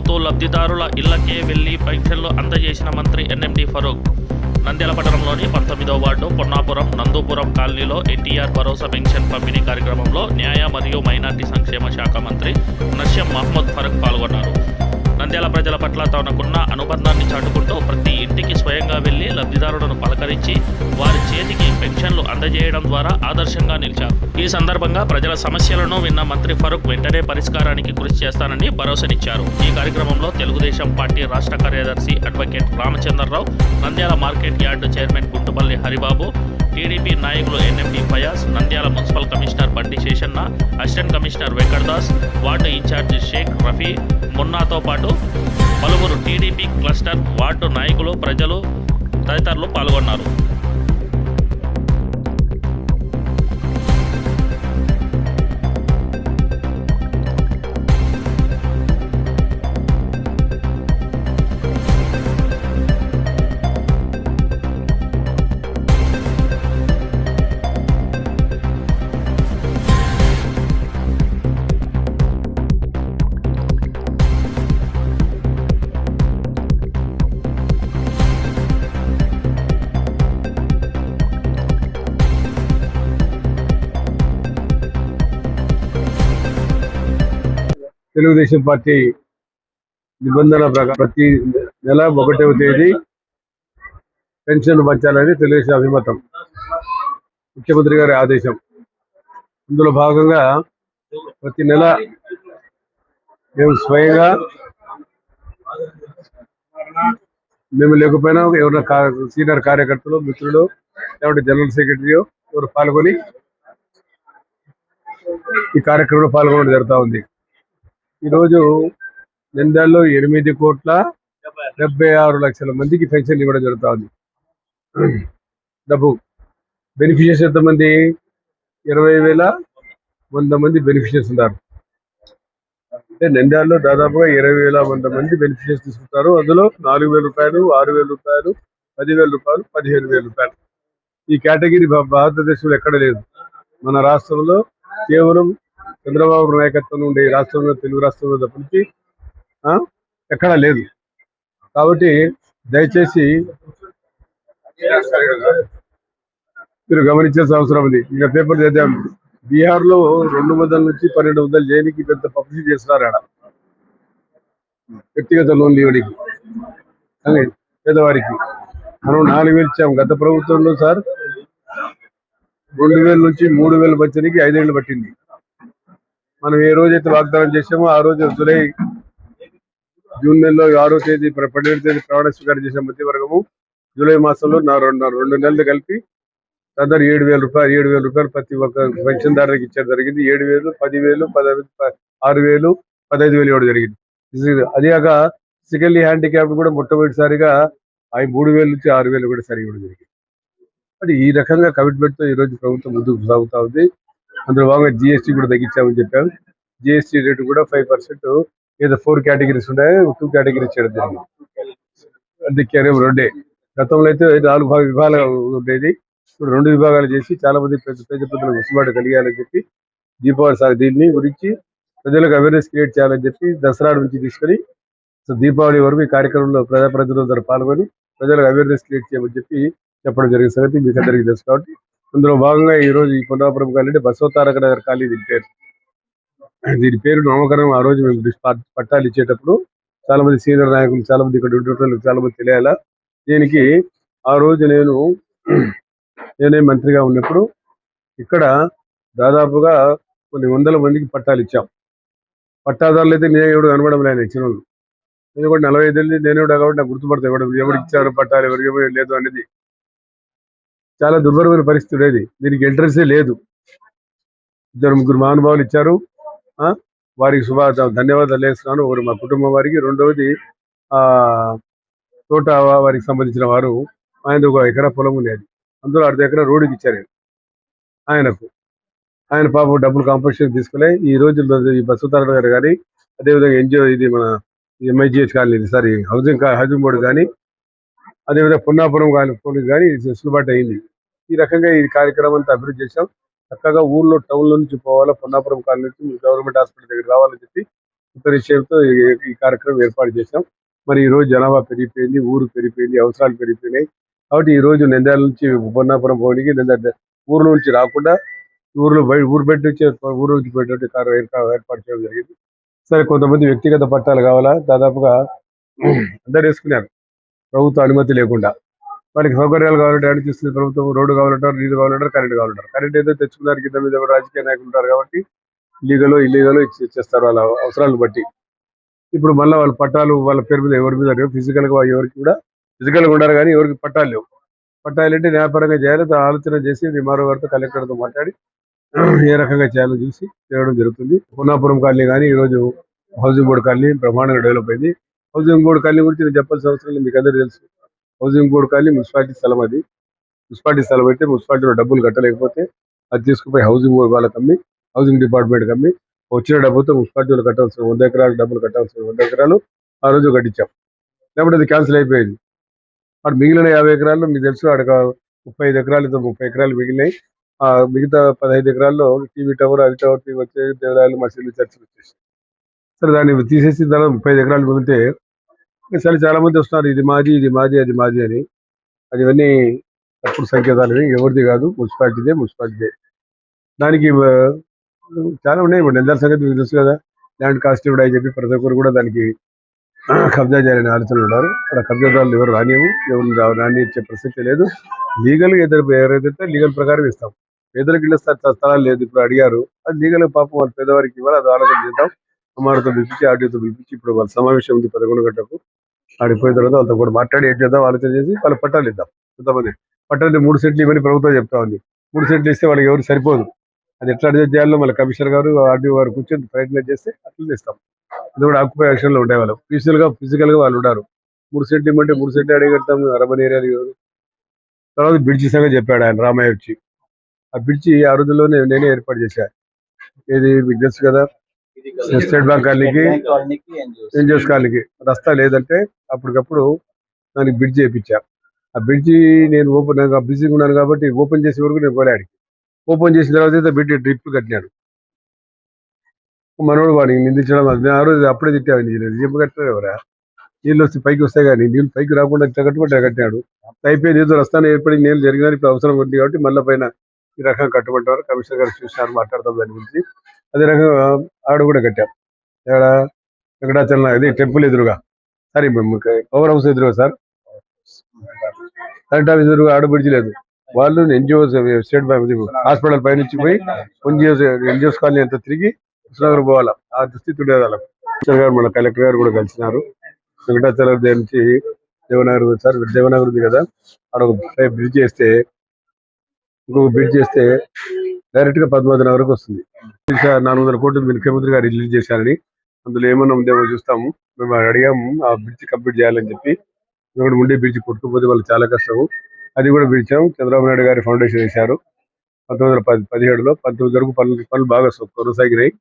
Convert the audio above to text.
అవుతూ లబ్ధిదారుల ఇళ్ళకే వెళ్ళి పెన్షన్లు అందజేసిన మంత్రి ఎన్ఎండి ఫరూక్. నంద్యాల పట్టణంలోని పంతొమ్మిదో వార్డు పొన్నాపురం నందూపురం కాలనీలో ఎన్టీఆర్ భరోసా పెన్షన్ పంపిణీ కార్యక్రమంలో న్యాయ మరియు మైనార్టీ సంక్షేమ శాఖ మంత్రి నష్యం మహమ్మద్ ఫరూక్ పాల్గొన్నారు. నంద్యాల ప్రజల పట్ల తనకున్న అనుబంధాన్ని చాటుకుంటూ ప్రతి ఇంటికి స్వయంగా వెళ్ళి లబ్ధిదారులను పలకరించి వారి చేతికి పెన్షన్లు అందజేయడం ద్వారా ఆదర్శంగా నిలిచారు. ఈ సందర్భంగా ప్రజల సమస్యలను విన్న మంత్రి ఫరూక్ వెంటనే పరిష్కారానికి కృషి చేస్తానని భరోసానిచ్చారు. ఈ కార్యక్రమంలో తెలుగుదేశం పార్టీ రాష్ట్ర కార్యదర్శి advocate Ramachandra Rao Nandyal market yard chairman Guntupalli Haribabu TDP నాయకులు NMD Fayaz Nandyal municipal commissioner Bandi Seshanna assistant commissioner Venkatadas ward in-charge Shaik Rafi. మున్నాతో పాటు పలువురు టీడీపీ క్లస్టర్ వార్డు నాయకులు ప్రజలు తదితరులు పాల్గొన్నారు. తెలుగుదేశం పార్టీ నిబంధన ప్రకారం ప్రతి నెల ఒకటవ తేదీ పెన్షన్ పంచాలని తెలుగుదేశం అభిమతం. ముఖ్యమంత్రి గారి ఆదేశం. ఇందులో భాగంగా ప్రతి నెల మేము స్వయంగా మేము లేకపోయినా ఎవరైనా సీనియర్ కార్యకర్తలు మిత్రులు లేకుంటే జనరల్ సెక్రటరీ ఎవరు పాల్గొని ఈ కార్యక్రమంలో పాల్గొనడం జరుగుతూ ఉంది. ఈరోజు నిందాల్లో ఎనిమిది కోట్ల డెబ్బై ఆరు లక్షల మందికి పెన్షన్ ఇవ్వడం జరుగుతుంది. డబ్బు బెనిఫిషియర్స్ ఎంతమంది? ఇరవై వేల వంద మంది బెనిఫిషియర్స్ ఉన్నారు. అంటే నంద్యాలలో దాదాపుగా ఇరవై వేల వంద మంది బెనిఫిషియర్స్ తీసుకుంటారు. అందులో నాలుగు వేల రూపాయలు ఆరు వేల రూపాయలు పదివేల రూపాయలు పదిహేను వేల రూపాయలు. ఈ కేటగిరీ భారతదేశంలో ఎక్కడ లేదు. మన రాష్ట్రంలో కేవలం చంద్రబాబు నాయకత్వం ఉండే రాష్ట్రంలో తెలుగు రాష్ట్రంలో తప్పించి ఆ, ఎక్కడా లేదు. కాబట్టి దయచేసి మీరు గమనించాల్సిన అవసరం ఉంది. ఇక పేపర్ చేద్దాం. బీహార్లో రెండు వందల నుంచి పన్నెండు వందలు చేయడానికి పెద్ద పబ్లిసిటీ చేస్తున్నారు ఆడ. వ్యక్తిగత లోన్లు ఇవ్వడానికి పేదవారికి. మనం నాలుగు వేలు ఇచ్చాం. గత ప్రభుత్వంలో సార్ రెండు వేల నుంచి మూడు వేలు వచ్చడానికి ఐదేళ్ళు పట్టింది. మనం ఏ రోజైతే వాగ్దానం చేసామో ఆ రోజు జూలై జూన్ నెలలో ఆరో తేదీ పన్నెండు తేదీ ప్రమాణ స్వీకారం చేసిన మధ్యవర్గము జూలై మాసంలో నా రెండు రెండు నెలలు కలిపి తదర్ ఏడు వేల రూపాయలు ఏడు వేల రూపాయలు ప్రతి ఒక్క పెన్షన్దారులకు ఇచ్చారు జరిగింది. ఏడు వేలు పదివేలు పదహైదు ప- ఆరు వేలు పదహైదు వేలు ఇవ్వడం జరిగింది. ఇది- అది హ్యాండిక్యాప్ కూడా మొట్టమొదటిసారిగా అవి మూడు వేలు నుంచి ఆరు వేలు కూడా సరి ఇవ్వడం జరిగింది. అంటే ఈ రకంగా కమిట్మెంట్తో తో ఈ రోజు ప్రభుత్వం ముందుకు సాగుతా ఉంది. అందులో భాగంగా జిఎస్టీ కూడా తగ్గించామని చెప్పాం జిఎస్టీ రేటు కూడా ఫైవ్ పర్సెంట్ ఏదో ఫోర్ కేటగిరీస్ ఉన్నాయి టూ కేటగిరీస్ చేయడం జరిగింది. అందుకే రెండే. గతంలో అయితే నాలుగు విభాగాలు ఉండేది. ఇప్పుడు రెండు విభాగాలు చేసి చాలా మంది పెద్ద పెద్ద పెద్దలకు వెసులుబాటు కలిగాలని చెప్పి దీపావళి సార్ దీన్ని గురించి ప్రజలకు అవేర్నెస్ క్రియేట్ చేయాలని చెప్పి దసరా నుంచి తీసుకొని దీపావళి వరకు ఈ కార్యక్రమంలో ప్రజాప్రతినిధులందరూ పాల్గొని ప్రజలకు అవేర్నెస్ క్రియేట్ చేయమని చెప్పి చెప్పడం జరిగిన సంగతి మీకు అందరికీ తెలుసు కాబట్టి అందులో భాగంగా ఈ రోజు ఈ కొండాపురం కాలేజీ బసవతారక నగర్ కాలేజీ దీని పేరు. దీని పేరు నామకరణం ఆ రోజు మేము పట్టాలు ఇచ్చేటప్పుడు చాలా మంది సీనియర్ నాయకులు చాలా మంది ఇక్కడ ఉండేటోళ్ళు చాలా మంది తెలియాలా? దీనికి ఆ రోజు నేను నేనే మంత్రిగా ఉన్నప్పుడు ఇక్కడ దాదాపుగా కొన్ని వందల మందికి పట్టాలు ఇచ్చాం. పట్టాదారులు అయితే నేను ఎవడు కనబడడం లేదు ఇచ్చిన వాళ్ళు. ఎందుకంటే నలభై ఐదు నేను కూడా కాబట్టి నాకు గుర్తుపడతాయి ఎవడు ఎవరికి ఇచ్చారు పట్టాలు ఎవరికి లేదు అనేది చాలా దుర్భరమైన పరిస్థితి ఉండేది. దీనికి ఎంట్రన్సే లేదు. ఇద్దరు ముగ్గురు మహానుభావులు ఇచ్చారు. ఆ వారికి శుభ ధన్యవాదాలు వేస్తున్నాను ఒకరు మా కుటుంబం వారికి. రెండవది ఆ తోట వారికి సంబంధించిన వారు ఆయన ఒక ఎకరా పొలం ఉండేది అందులో అర్ధ ఎకరా రోడ్డుకి ఇచ్చారు ఆయనకు. ఆయన పాపం డబ్బులు కాంపన్సేషన్ తీసుకునే ఈ రోజుల్లో ఈ బసవతారాయణ గారు కానీ అదేవిధంగా ఎన్జిఓ ఇది మన MIGH colony sorry housing housing board కానీ అదేవిధంగా పున్నాపురం కానీ పోలీస్ కానీ సులుబాటు అయింది. ఈ రకంగా ఈ కార్యక్రమం అంతా అభివృద్ధి చేశాం. చక్కగా ఊర్లో టౌన్లో నుంచి పోవాలా పొన్నాపురం కాలనీ నుంచి గవర్నమెంట్ హాస్పిటల్ దగ్గర రావాలని చెప్పి కొత్త ఈ- కార్యక్రమం ఏర్పాటు చేశాం. మరి ఈ రోజు జనాభా పెరిగిపోయింది ఊరు పెరిగిపోయింది అవసరాలు పెరిగిపోయినాయి. కాబట్టి ఈ రోజు నంద్యాల నుంచి పొన్నాపురం పోనీకి నంద్యాల ఊరు నుంచి రాకుండా ఊర్లో బయట ఊరు బయట నుంచి ఊరు నుంచి పోయేటువంటి కారు ఏర్పాటు చేయడం జరిగింది. సరే కొంతమంది వ్యక్తిగత పట్టాలు కావాలా? దాదాపుగా అందరు వేసుకున్నారు. ప్రభుత్వ అనుమతి లేకుండా. వాళ్ళకి సౌకర్యాలు కావాలంటే అడిగి తీసుకునే ప్రభుత్వం రోడ్డు కావాలంటారు నీళ్ళు కావాలంటారు కరెంట్ కావాలంటారు కరెంట్ ఏదో తెచ్చుకున్నారు కింద మీద రాజకీయ నాయకులు ఉంటారు కాబట్టి లీగలో ఇల్లీగలో ఇచ్చేస్తారు వాళ్ళ అవసరాలను బట్టి. ఇప్పుడు మళ్ళీ వాళ్ళ పట్టాలు వాళ్ళ పేరు మీద ఎవరి మీద లేవు. ఫిజికల్ ఎవరికి కూడా ఫిజికల్గా ఉండాలి కానీ ఎవరికి పట్టాలు లేవు. పట్టాలు అంటే న్యాయపరంగా చేయాలి ఆలోచన చేసి ఎంఆర్ఓ గారితో కలెక్టర్తో మాట్లాడి ఏ రకంగా చేయాలో చూసి చేయడం జరుగుతుంది. పునాపురం కాలనీ కానీ ఈరోజు హౌసింగ్ బోర్డు కాలనీ బ్రహ్మాండంగా డెవలప్ అయింది. హౌసింగ్ బోర్డు కాలనీ గురించి నేను చెప్పాల్సిన అవసరం మీకు అందరూ తెలుసు. హౌసింగ్ బోర్డు కానీ మున్సిపాలిటీ స్థలం అది. మున్సిపాలిటీ స్థలం అయితే మున్సిపాలిటీలో డబ్బులు కట్టలేకపోతే అది తీసుకుపోయి హౌసింగ్ బోర్డు వాళ్ళకి అమ్మి హౌసింగ్ డిపార్ట్మెంట్ అమ్మి వచ్చిన డబ్బుతో మున్సిపాలిటీలో కట్టాల్సిన వంద ఎకరాలు డబ్బులు కట్టాల్సిన వంద ఎకరాలు ఆ రోజు కట్టించాం. లేకపోతే అది క్యాన్సిల్ అయిపోయింది. అక్కడ మిగిలిన యాభై ఎకరాల్లో మీకు తెలుసు అక్కడ ముప్పై ఐదు ఎకరాలు ముప్పై ఎకరాలు మిగిలినాయి. ఆ మిగతా పదహైదు ఎకరాల్లో టీవీ టవర్ అవి టవర్ టీవీ వచ్చే దేవాలయాలు మసీదులు చర్చలు వచ్చేసి సరే దాన్ని తీసేసి దాని ముప్పై ఐదు ఎకరాలు మిగిలితే చాలా మంది వస్తున్నారు ఇది మాది ఇది మాది అది మాది అని. అది ఇవన్నీ తప్పుడు సంకేతాలు ఎవరిది కాదు మున్సిపాలిటీదే మున్సిపాలిటీదే. దానికి చాలా ఉన్నాయి ఇప్పుడు. నిందల సంగతి తెలుసు కదా. ల్యాండ్ కాస్ట్ ఇవ్వడా అని చెప్పి ప్రతి ఒక్కరు కూడా దానికి కబ్జా చేయాలని ఆలోచనలు ఉన్నారు. అక్కడ కబ్జాదారులు ఎవరు రానివ్వు ఎవరు రా- రాని ఇచ్చే ప్రసక్తి లేదు. లీగల్ ఇద్దరు ఎవరైతే లీగల్ ప్రకారం ఇస్తాం. పేదలకు ఇళ్ళ స్థలాలు లేదు. ఇప్పుడు అడిగారు. అది లీగల్ పాపం వాళ్ళ పేదవారికి ఇవ్వాలి అది ఆలోచన చేద్దాం. అమ్మారితో పిలిపించి ఆడియోతో పిలిపించి ఇప్పుడు వాళ్ళ సమావేశం ఉంది పదకొండు గంటలకు. ఆడిపోయిన తర్వాత వాళ్ళతో కూడా మాట్లాడి ఏం చేద్దాం ఆలోచన చేసి వాళ్ళు పట్టాలు ఇద్దాం. కొంతమంది పట్టాలు మూడు సెట్లు ఇవన్నీ ప్రభుత్వం చెప్తా ఉంది. మూడు సెట్లు ఇస్తే వాళ్ళకి ఎవరు సరిపోదు. అది ఎట్లా అడ్జస్ట్ చేయాలో మళ్ళీ కమిషనర్ గారు ఆర్డీఓ గారు కూర్చొని ప్రయత్నం చేస్తే అట్లా ఇస్తాం ఇది కూడా ఆక్యుపై యాక్షన్లో ఉంటాయి వాళ్ళు. ఫిజికల్గా ఫిజికల్గా వాళ్ళు ఉన్నారు. మూడు సెట్లు ఇమ్మంటే మూడు సెట్లు అడిగెడతాం అర్బన్ ఏరియాలు ఎవరు? తర్వాత బ్రిడ్జి సంగతి చెప్పాడు ఆయన రామయ్య వచ్చి. ఆ బ్రిడ్జి ఆ రోజుల్లోనే నేనే ఏర్పాటు చేశాను ఇది బిజినెస్ కదా? స్టేట్ బ్యాంక్ కాలనీకి ఎన్జిఓస్ కాలనీకి రస్తా లేదంటే అప్పటికప్పుడు దానికి బ్రిడ్జ్ చేయించా. ఆ బ్రిడ్జి నేను ఓపెన్ బిజీగా ఉన్నాను కాబట్టి ఓపెన్ చేసే వరకు నేను పోలే ఆడికి ఓపెన్ చేసిన తర్వాత బ్రిడ్జ్ డ్రిప్ కట్టినాడు. మనోడు వాడిని నిందించడం అది నేను ఆ రోజు అప్పుడే తిట్టాను. నేను జిమ్ కట్టాడు ఎవరా నీళ్ళు వస్తే పైకి వస్తాయి కానీ నీళ్ళు పైకి రాకుండా కట్టుకుంటే కట్టినాడు? అయిపోయింది. ఏదో రస్తాను ఏర్పడి నీళ్ళు జరిగినా ఇప్పుడు అవసరం ఉంది కాబట్టి మళ్ళీ పైన ఈ రకంగా కట్టమంటారు కమిషనర్ గారు చూసినారు మాట్లాడతాం దాని గురించి. అదే రకంగా ఆడ కూడా కట్టాం. ఇక్కడ వెంకటాచలం ఇది టెంపుల్ ఎదురుగా. సారీ పవర్ హౌస్ ఎదురుగా సార్. కరెంట్ ఆఫీస్ ఎదురుగా ఆడ బ్రిడ్జ్ లేదు. వాళ్ళు ఎన్జిఓస్ స్టేట్ బ్యాంక్ హాస్పిటల్ పైనుంచి పోయి ఎన్జిఓస్ ఎన్జిఓస్ కాలనీ అంతా తిరిగి కృష్ణనగర్ పోవాలా. ఆ దుస్థితి ఉండేది వాళ్ళకి. కమిషనర్ గారు మన కలెక్టర్ గారు కూడా కలిసినారు. వెంకటాచలం దగ్గర నుంచి దేవనగర్ సార్ దేవనగర్ ఉంది కదా. అక్కడ ఒక బ్రిడ్జ్ చేస్తే ఇంకొక బ్రిడ్జ్ చేస్తే డైరెక్ట్గా పద్మావతి వరకు వస్తుంది. నాలుగు వందల కోట్లు ముఖ్యమంత్రి గారు రిలీజ్ చేశారని అందులో ఏమన్నా ఉందేమో చూస్తాము. మేము అడిగాము ఆ బ్రిడ్జ్ కంప్లీట్ చేయాలని చెప్పి. ఇక్కడ ఉండే బ్రిడ్జ్ కొట్టుకుపోతే వాళ్ళు చాలా కష్టము. అది కూడా పిలిచాము చంద్రబాబు నాయుడు గారి ఫౌండేషన్ వేశారు. పంతొమ్మిది వందల పది పదిహేడులో పంతొమ్మిది వరకు పనులు పనులు బాగా కొనసాగినాయి.